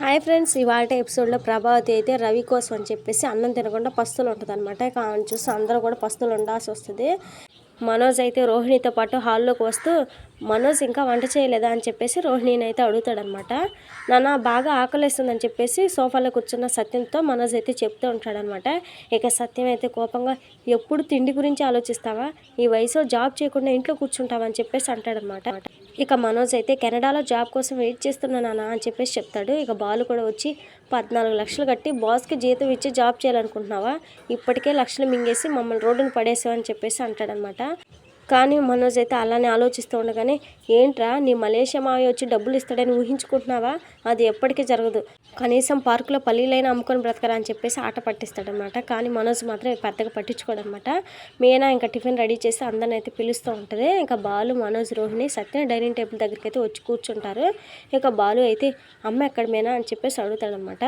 Hi friends ఇవాళ ఎపిసోడ్లో ప్రభావతి అయితే రవి కోసం అని చెప్పేసి అన్నం తినకుండా పస్తులు ఉంటుంది అనమాట చూస్తే ఆమెను చూసి అందరూ కూడా పస్తులు ఉండాల్సి వస్తుంది. మనోజ్ అయితే రోహిణితో పాటు హాల్లోకి వస్తూ మనోజ్ ఇంకా వంట చేయలేదా అని చెప్పేసి రోహిణిని అయితే అడుగుతాడనమాట నాన్న బాగా ఆకలిస్తుందని చెప్పేసి సోఫాలో కూర్చున్న సత్యంతో మనోజ్ అయితే చెప్తూ ఉంటాడనమాట ఇక సత్యం అయితే కోపంగా ఎప్పుడు తిండి గురించి ఆలోచిస్తావా? ఈ వయసులో జాబ్ చేయకుండా ఇంట్లో కూర్చుంటావా అని చెప్పేసి అంటాడనమాట ఇక మనోజ్ అయితే కెనడాలో జాబ్ కోసం వెయిట్ చేస్తున్నా నాన్న అని చెప్పేసి చెప్తాడు. ఇక బాలు కూడా వచ్చి పద్నాలుగు లక్షలు కట్టి బాస్కి జీతం ఇచ్చి జాబ్ చేయాలనుకుంటున్నావా? ఇప్పటికే లక్షలు మింగేసి మమ్మల్ని రోడ్డును పడేసావని చెప్పేసి అంటాడనమాట. కానీ మనోజ్ అయితే అలానే ఆలోచిస్తూ ఉండగానే ఏంట్రా నీ మలేషియా మావయ్య వచ్చి డబ్బులు ఇస్తాడని ఊహించుకుంటున్నావా? అది ఎప్పటికీ జరగదు. కనీసం పార్కులో పల్లీలైనా అమ్ముకొని బ్రతకరా అని చెప్పేసి ఆట పట్టిస్తాడనమాట కానీ మనోజ్ మాత్రం పెద్దగా పట్టించుకోడనమాట మీనా ఇంకా టిఫిన్ రెడీ చేసి అందరిని అయితే పిలుస్తూ ఉంటుంది. ఇంకా బాలు మనోజ్ రోహిణి సత్య డైనింగ్ టేబుల్ దగ్గరికి అయితే వచ్చి కూర్చుంటారు. ఇక బాలు అయితే అమ్మ ఎక్కడ మేనా? అని చెప్పేసి అడుగుతాడనమాట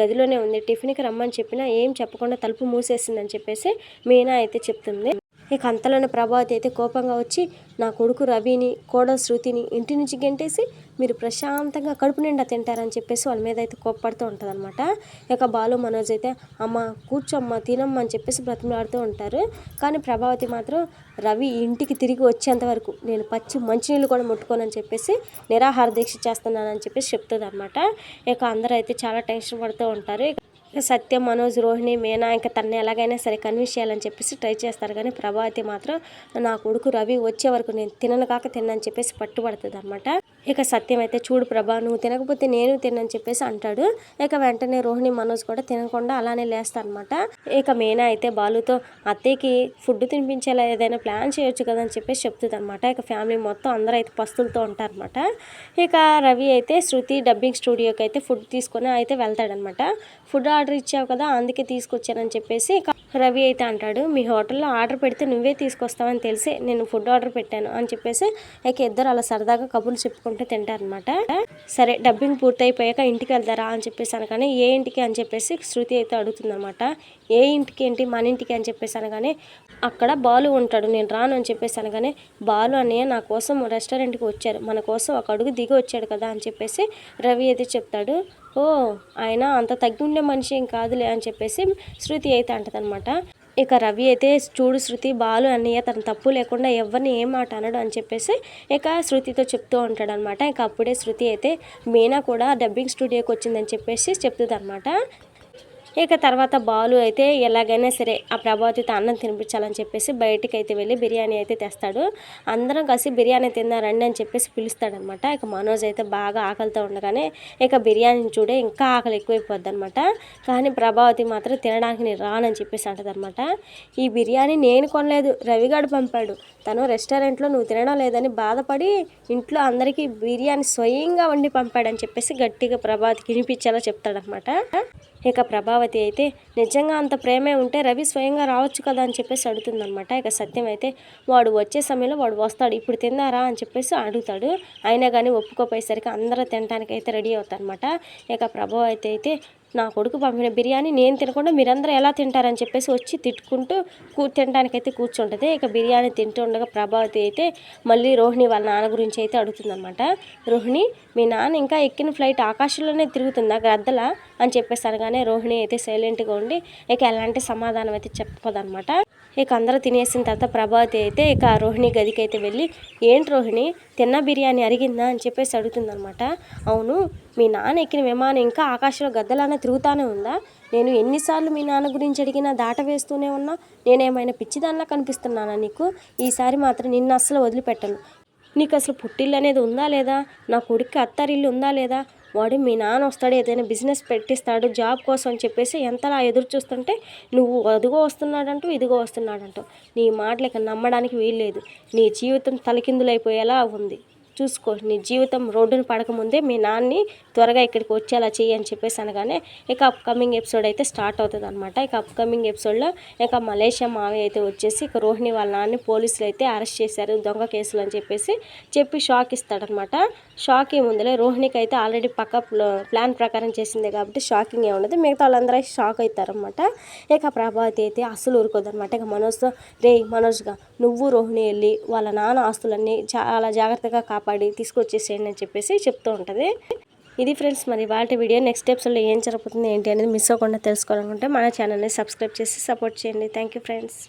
గదిలోనే ఉంది. టిఫిన్కి రమ్మని చెప్పినా ఏం చెప్పకుండా తలుపు మూసేసిందని చెప్పేసి మీనా అయితే చెప్తుంది. ఇక అంతలోనే ప్రభావతి అయితే కోపంగా వచ్చి నా కొడుకు రవిని కోడ శృతిని ఇంటి నుంచి గెంటేసి మీరు ప్రశాంతంగా కడుపు నిండా తింటారని చెప్పేసి వాళ్ళ మీద అయితే కోప్పడుతూ ఉంటుంది అనమాట ఇక బాలు మనోజ్ అయితే అమ్మ కూర్చోమ్మ తినమ్మ అని చెప్పేసి బ్రతిమలాడుతూ ఉంటారు. కానీ ప్రభావతి మాత్రం రవి ఇంటికి తిరిగి వచ్చేంత వరకు నేను పచ్చి మంచినీళ్ళు కూడా ముట్టుకోనని చెప్పేసి నిరాహార దీక్ష చేస్తున్నానని చెప్పేసి చెప్తుంది అనమాట ఇక అందరూ అయితే చాలా టెన్షన్ పడుతూ ఉంటారు. సత్యం మనోజ్ రోహిణి మీనా ఇంకా తనని ఎలాగైనా సరే కన్విన్స్ చేయాలని చెప్పేసి ట్రై చేస్తారు. కానీ ప్రభావతి మాత్రం నా కొడుకు రవి వచ్చే వరకు నేను తినను కాక తిన్నని చెప్పేసి పట్టుబడుతుంది అనమాట ఇక సత్యం అయితే చూడు ప్రభా నువ్వు తినకపోతే నేను తినని చెప్పేసి అంటాడు. ఇక వెంటనే రోహిణి మనోజ్ కూడా తినకుండా అలానే లేస్తారనమాట ఇక మీనా అయితే బాలుతో అత్తయ్యకి ఫుడ్ తినిపించేలా ఏదైనా ప్లాన్ చేయొచ్చు కదా అని చెప్పేసి చెప్తుంది అనమాట ఇక ఫ్యామిలీ మొత్తం అందరూ అయితే పస్తులతో ఉంటారనమాట ఇక రవి అయితే శృతి డబ్బింగ్ స్టూడియోకి అయితే ఫుడ్ తీసుకొని అయితే వెళ్తాడనమాట ఫుడ్ ఆర్డర్ ఇచ్చావు కదా అందుకే తీసుకొచ్చానని చెప్పేసి రవి అయితే అంటాడు మీ హోటల్లో ఆర్డర్ పెడితే నువ్వే తీసుకొస్తావని తెలిసి నేను ఫుడ్ ఆర్డర్ పెట్టాను అని చెప్పేసి ఇక ఇద్దరు అలా సరదాగా కబుర్లు చెప్పుకుంటూ తింటారనమాట సరే డబ్బింగ్ పూర్తయిపోయాక ఇంటికి వెళ్తారా? అని చెప్పేసి అనగానే ఏ ఇంటికి? అని చెప్పేసి శృతి అయితే అడుగుతుందనమాట ఏ ఇంటికి ఏంటి? మన ఇంటికి? అని చెప్పేసి అనగానే అక్కడ బాలు ఉంటాడు నేను రాను అని చెప్పేసి అనగానే బాలు అన్నయ్య నా కోసం రెస్టారెంట్కి వచ్చారు మన కోసం ఒక అడుగు దిగి వచ్చాడు కదా అని చెప్పేసి రవి అయితే చెప్తాడు. ఓ ఆయన అంత తగ్గి ఉండే మనిషి ఏం కాదులే అని చెప్పేసి శృతి అయితే అంటదనమాట ఇక రవి అయితే చూడు శృతి బాలు అన్నయ్య తన తప్పు లేకుండా ఎవరిని ఏం మాట అనడు అని చెప్పేసి ఇక శృతితో చెప్తూ ఉంటాడు అనమాట ఇక అప్పుడే శృతి అయితే మీనా కూడా డబ్బింగ్ స్టూడియోకి వచ్చిందని చెప్పేసి చెప్తుంది అనమాట ఇక తర్వాత బాలు అయితే ఎలాగైనా సరే ఆ ప్రభావతితో అన్నం తినిపించాలని చెప్పేసి బయటికి అయితే వెళ్ళి బిర్యానీ అయితే తెస్తాడు. అందరం కలిసి బిర్యానీ తిన్నారండి అని చెప్పేసి పిలుస్తాడనమాట. ఇక మనోజ్ అయితే బాగా ఆకలితో ఉండగానే ఇక బిర్యానీని చూడే ఇంకా ఆకలి ఎక్కువైపోద్ది అనమాట కానీ ప్రభావతి మాత్రం తినడానికి నేను రానని చెప్పేసి అంటదనమాట. ఈ బిర్యానీ నేను కొనలేదు రవిగాడు పంపాడు. తను రెస్టారెంట్లో నువ్వు తినడం లేదని బాధపడి ఇంట్లో అందరికీ బిర్యానీ స్వయంగా వండి పంపాడని చెప్పేసి గట్టిగా ప్రభావతికి వినిపించేలా చెప్తాడనమాట. ఇక ప్రభావతి అయితే నిజంగా అంత ప్రేమే ఉంటే రవి స్వయంగా రావచ్చు కదా అని చెప్పేసి అడుగుతుందనమాట ఇక సత్యం అయితే వాడు వచ్చే సమయంలో వాడు వస్తాడు ఇప్పుడు తిన్నారా అని చెప్పేసి అడుగుతాడు. అయినా కానీ ఒప్పుకోపోయేసరికి అందరూ తినడానికి అయితే రెడీ అవుతారనమాట ఇక ప్రభావతి అయితే నా కొడుకు పంపిన బిర్యానీ నేను తినకుండా మీరందరూ ఎలా తింటారని చెప్పేసి వచ్చి తిట్టుకుంటూ కూ తినడానికైతే కూర్చుంటుంది. ఇక బిర్యానీ తింటూ ఉండగా ప్రభావతి అయితే మళ్ళీ రోహిణి వాళ్ళ నాన్న గురించి అయితే అడుగుతుందన్నమాట. రోహిణి మీ నాన్న ఇంకా ఎక్కిన ఫ్లైట్ ఆకాశంలోనే తిరుగుతుందా గ్రద్దలా అని చెప్పేసి అనగానే రోహిణి అయితే సైలెంట్గా ఉండి ఇక ఎలాంటి సమాధానం అయితే చెప్పదనమాట ఇక అందరూ తినేసిన తర్వాత ప్రభావతి అయితే ఇక రోహిణి గదికి అయితే వెళ్ళి ఏంటి రోహిణి తిన్న బిర్యానీ అరిగిందా? అని చెప్పేసి అడుగుతుందనమాట అవును మీ నాన్న ఎక్కిన విమానం ఇంకా ఆకాశంలో గద్దలానే తిరుగుతూనే ఉందా? నేను ఎన్నిసార్లు మీ నాన్న గురించి అడిగినా దాట వేస్తూనే ఉన్నా. నేనేమైనా పిచ్చిదానిలా కనిపిస్తున్నానా నీకు? ఈసారి మాత్రం నిన్ను అస్సలు వదిలిపెట్టను. నీకు అసలు పుట్టిల్లు అనేది ఉందా లేదా? నా కొడుక్కి అత్తారిల్లు ఉందా లేదా? వాడు మీ నాన్న వస్తాడు ఏదైనా బిజినెస్ పెట్టిస్తాడు జాబ్ కోసం అని చెప్పేసి ఎంతలా ఎదురు చూస్తుంటే నువ్వు అదిగో వస్తున్నాడంటూ ఇదిగో వస్తున్నాడంటూ. నీ మాటలకి నమ్మడానికి వీల్లేదు. నీ జీవితం తలకిందులైపోయేలా ఉంది. చూసుకో నీ జీవితం రోడ్డును పడకముందే మీ నాన్ని త్వరగా ఇక్కడికి వచ్చేలా చెయ్యి అని చెప్పేసి అనగానే ఇక అప్కమింగ్ ఎపిసోడ్ అయితే స్టార్ట్ అవుతుంది అనమాట ఇక అప్కమింగ్ ఎపిసోడ్లో ఇక మలేషియా మావి అయితే వచ్చేసి ఇక రోహిణి వాళ్ళ నాన్ని పోలీసులు అయితే అరెస్ట్ చేశారు దొంగ కేసులు అని చెప్పేసి చెప్పి షాక్ ఇస్తాడనమాట షాక్ ఏముందిలే రోహిణికి అయితే ఆల్రెడీ పక్క ప్లాన్ ప్రకారం చేసిందే కాబట్టి షాకింగ్ ఏ ఉండదు. మిగతా వాళ్ళందరూ షాక్ అవుతారనమాట ఇక ప్రభావతి అయితే అస్సలు ఊరుకోదనమాట ఇక మనోజ్తో రే మనోజ్గా నువ్వు రోహిణి వెళ్ళి వాళ్ళ నాన్న ఆస్తులన్నీ చాలా జాగ్రత్తగా కాపాడి తీసుకొచ్చేసేయండి అని చెప్పేసి చెప్తూ ఉంటుంది. ఇది ఫ్రెండ్స్ మరి వాళ్ళ వీడియో నెక్స్ట్ ఎపిసోడ్లో ఏం జరుగుతుంది ఏంటి అనేది మిస్ అవ్వకుండా తెలుసుకోవాలనుకుంటే మన ఛానల్ని సబ్స్క్రైబ్ చేసి సపోర్ట్ చేయండి. Thank you friends